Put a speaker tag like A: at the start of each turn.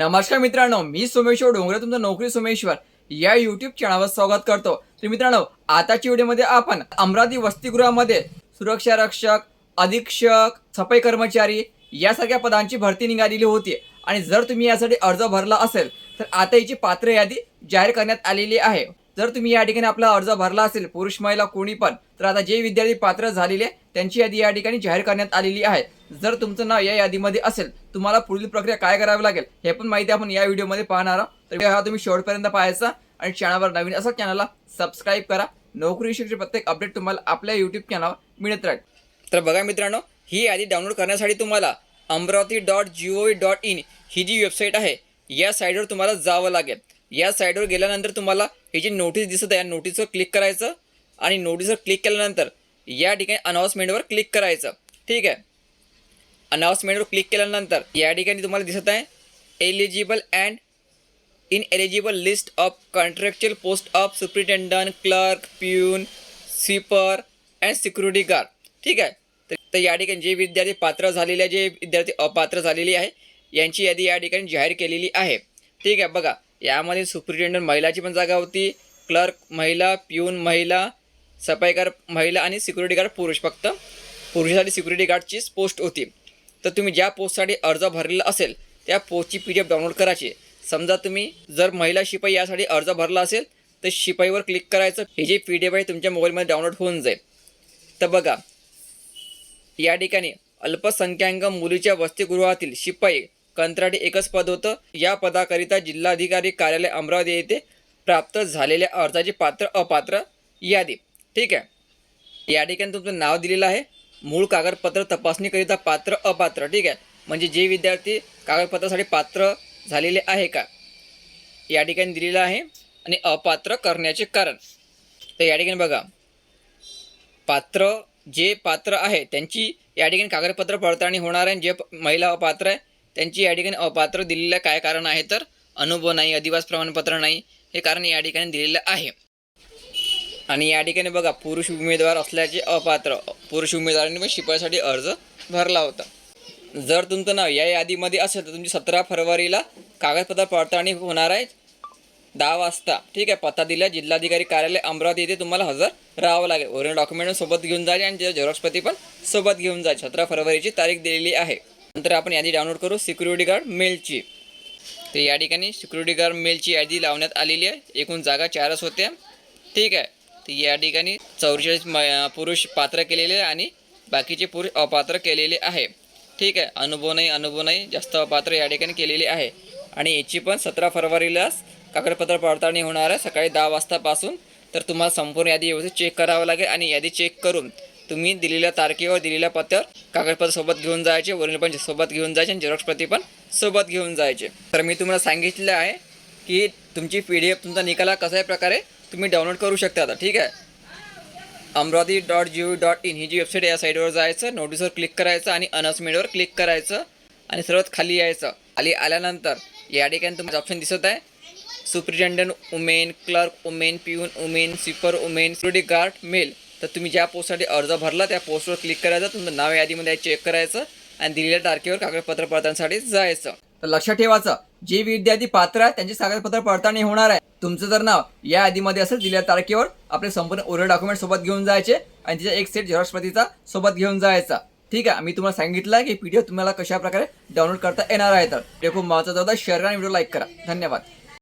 A: नमस्कार मित्रांनो मी सोमेश्वर डोंगरे तुमचं नोकरी सोमेश्वर. या युट्यूब चॅनलवर स्वागत करतो. तर मित्रांनो आताच्या व्हिडिओमध्ये आपण अमरावती वसतिगृहामध्ये सुरक्षा रक्षक अधीक्षक सफाई कर्मचारी यासारख्या पदांची भरती निघालेली होती. आणि जर तुम्ही यासाठी अर्ज भरला असेल तर आता याची पात्र यादी जाहीर करण्यात आलेली आहे. जर तुम्ही या ठिकाणी आपला अर्ज भरला असेल पुरुष महिला कोणी पण तर आता जे विद्यार्थी पात्र झालेले त्यांची यादी या ठिकाणी जाहीर करण्यात आलेली आहे. जर तुमचं नाव या यादीमध्ये असेल तुम्हाला पुढील प्रक्रिया काय करावी लागेल हे पण माहिती आपण या व्हिडिओमध्ये पाहणार आहोत. तर हा तुम्ही शेवटपर्यंत पाहायचा आणि चॅनलवर नवीन असा चॅनलला सबस्क्राईब करा. नोकरी विषयीचे प्रत्येक अपडेट तुम्हाला आपल्या यूट्यूब चॅनलवर मिळत राहील. तर बघा मित्रांनो ही यादी डाउनलोड करण्यासाठी तुम्हाला Amravati dot G O V dot in ही जी वेबसाईट आहे या साईटवर तुम्हाला जावं लागेल. या साईडवर गेल्यानंतर तुम्हाला ही जी नोटीस दिसत आहे या नोटीसवर क्लिक करायचं आणि नोटीसवर क्लिक केल्यानंतर या ठिकाणी अनाऊन्समेंटवर क्लिक करायचं. ठीक आहे? अनाऊन्समेंटवर क्लिक केल्यानंतर या ठिकाणी तुम्हाला दिसत आहे eligible and ineligible list of contractual post of superintendent clerk peon sweeper and security guard ठीक आहे? तर- तर या ठिकाणी जे विद्यार्थी पात्र झालेले जे विद्यार्थी अपात्र झालेली आहे यांची यादी या ठिकाणी जाहीर केलेली आहे. ठीक आहे? बघा यामध्ये सुप्रिटेंडंट महिलाची पण जागा होती क्लर्क महिला प्यून महिला सफाईगार महिला आणि सिक्युरिटी गार्ड पुरुष. फक्त पुरुषासाठी सिक्युरिटी गार्डचीच पोस्ट होती. तर तुम्ही ज्या पोस्टसाठी अर्ज भरलेला असेल त्या पोस्टची पी डी एफ डाउनलोड करायची. समजा तुम्ही जर महिला शिपाई यासाठी अर्ज भरला असेल तर शिपाईवर क्लिक करायचं. हे जे पी डी एफ आहे तुमच्या मोबाईलमध्ये डाउनलोड होऊन जाईल. तर बघा या ठिकाणी अल्पसंख्याक मुलीच्या वसतिगृहातील शिपाई कंत्राटी एकच पद होतं. या पदाकरिता जिल्हाधिकारी कार्यालय अमरावती येथे प्राप्त झालेल्या अर्जाची पात्र अपात्र यादी. ठीक आहे. या ठिकाणी तुमचं नाव दिलेलं आहे. मूळ कागदपत्र तपासणीकरिता पात्र अपात्र. ठीक आहे. म्हणजे जे विद्यार्थी कागदपत्रासाठी पात्र झालेले आहे का? या ठिकाणी दिलेलं आहे. आणि अपात्र करण्याचे कारण. तर या ठिकाणी बघा. पात्र जे पात्र आहे त्यांची या ठिकाणी कागदपत्र पडताळणी होणार आहे. जे महिला अपात्र आहे त्यांची या ठिकाणी अपात्र दिलेलं काय कारण आहे तर अनुभव नाही अधिवास प्रमाणपत्र नाही हे कारण या ठिकाणी दिलेलं आहे. आणि या ठिकाणी बघा पुरुष उमेदवार असल्याचे अपात्र पुरुष उमेदवारांनी पण शिपाईसाठी अर्ज भरला होता. जर तुमचं नाव या यादीमध्ये असेल तर तुमची सतरा फरवरीला कागदपत्र पडताळणी होणार आहे. दहा वाजता ठीक आहे पत्ता दिला जिल्हाधिकारी कार्यालय अमरावती येथे तुम्हाला हजर राहावं लागेल. ओरिजिनल डॉक्युमेंट सोबत घेऊन जायचे आणि त्याच्या झेरॉक्सपती पण सोबत घेऊन जायचे सतरा फरवरीची तारीख दिलेली आहे. नंतर आपण यादी डाउनलोड करू. सिक्युरिटी गार्ड मेलची तर या ठिकाणी सिक्युरिटी गार्ड मेलची यादी लावण्यात आलेली आहे. एकूण जागा चारच होत्या. ठीक आहे. तर या ठिकाणी चौवेचाळीस म पुरुष पात्र केलेले आहे आणि बाकीचे पुरुष अपात्र केलेले आहे. ठीक आहे. अनुभव नाही अनुभव नाही. जास्त अपात्र या ठिकाणी केलेले आहे. आणि याची पण सतरा फरवरीलाच कागदपत्र पडताळणी होणार आहे. सकाळी दहा वाजतापासून. तर तुम्हाला संपूर्ण यादी व्यवस्थित चेक करावं लागेल आणि यादी चेक करून तुम्ही दिलेल्या तारखेवर दिलेल्या पत्त्यावर कागदपत्र सोबत घेऊन जायचे वरील पण सोबत घेऊन जायचे आणि झेरॉक्स प्रती पण सोबत घेऊन जायचे. तर मी तुम्हाला सांगितलं आहे की तुमची पी डी एफ तुमचा निकाला कशाही प्रकारे तुम्ही डाउनलोड करू शकता आता ठीक आहे? Amravati dot G O dot in ही जी वेबसाईट या साईटवर जायचं नोटीसवर क्लिक करायचं आणि अनाउन्समेंटवर क्लिक करायचं आणि सर्वात खाली यायचं. खाली आल्यानंतर या ठिकाणी तुमचं ऑप्शन दिसत आहे. Superintendent women clerk women peon women sweeper women security guard male तर तुम्ही ज्या पोस्टसाठी अर्ज भरला त्या पोस्टवर क्लिक करायचं तुमचं नाव यादीमध्ये चेक करायचं आणि दिलेल्या तारखेवर कागदपत्र पडताळणीसाठी जायचं. तर लक्षात ठेवायचं जे विद्यार्थी पात्र आहे त्यांची कागदपत्र पडताळणी होणार आहे. तुमचं जर नाव या यादीमध्ये असेल दिलेल्या तारखेवर आपले संपूर्ण ओरिजिनल डॉक्युमेंट सोबत घेऊन जायचे आणि तिचा एक सेट झेरॉक्स सोबत घेऊन जायचा. ठीक आहे मी तुम्हाला सांगितलं पी की एफ तुम्हाला कशा प्रकारे डाउनलोड करता येणार आहे तर. ते खूप महत्त्वाचं होतं. शेअर आणि व्हिडिओ लाईक करा. धन्यवाद.